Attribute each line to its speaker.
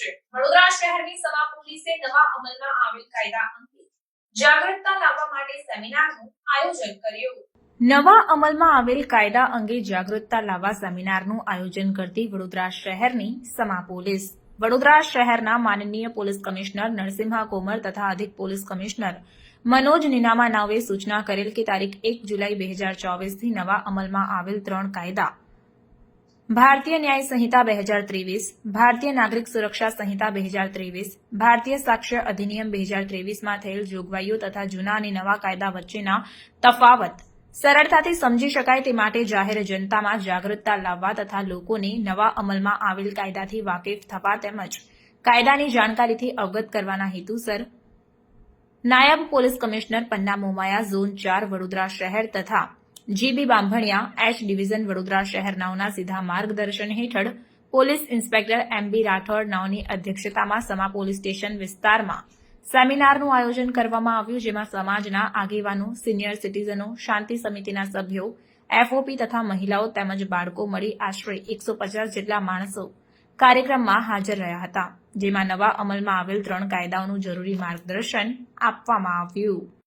Speaker 1: વડોદરા શહેરની સભા પોલીસે નવા અમલમાં આવેલ કાયદા અંગે જાગૃતતા લાવવા માટે સેમિનારનું આયોજન કર્યું.
Speaker 2: નવા અમલમાં આવેલ કાયદા અંગે જાગૃતતા લાવવા સેમિનારનું આયોજન કરતી વડોદરા શહેરની સમા પોલીસ. વડોદરા શહેરના માનનીય પોલીસ કમિશનર નરસિંહા કોમર તથા અધિક પોલીસ કમિશનર મનોજ નિનામા નાવે સૂચના કરેલ કે તારીખ એક જુલાઈ બે હજાર ચોવીસથી નવા અમલમાં આવેલ ત્રણ કાયદા ભારતીય ન્યાય સંહિતા બે હજાર ત્રેવીસ, ભારતીય નાગરિક સુરક્ષા સંહિતા બે હજાર ત્રેવીસ, ભારતીય સાક્ષ્ય અધિનિયમ બે હજાર ત્રેવીસમાં થયેલ જોગવાઈઓ તથા જૂના અને નવા કાયદા વચ્ચેના તફાવત. સરળતાથી સમજી શકાય તે માટે જાહેર જનતામાં જાગૃતતા લાવવા તથા લોકોને નવા અમલમાં આવેલ કાયદાથી વાકેફ થવા તેમજ કાયદાની જાણકારીથી અવગત કરવાના હેતુસર નાયબ police commissioner Panna Momaya, zone ચાર, વડોદરા શહેર તથા G B Bambhaniya H division Vadodara શહેરનાઓના સીધા માર્ગદર્શન હેઠળ police inspector M B Rathod નાઓની અધ્યક્ષતામાં સમા પોલીસ સ્ટેશન વિસ્તારમાં સેમિનારનું આયોજન કરવામાં આવ્યું, જેમાં સમાજના આગેવાનો, સિનિયર સિટીઝનો, શાંતિ સમિતિના સભ્યો, એફઓપી તથા મહિલાઓ તેમજ બાળકો મળી આશરે એકસો પચાસ જેટલા માણસો કાર્યક્રમમાં હાજર રહ્યા હતા, જેમાં નવા અમલમાં આવેલ ત્રણ કાયદાઓનું જરૂરી માર્ગદર્શન આપવામાં આવ્યું.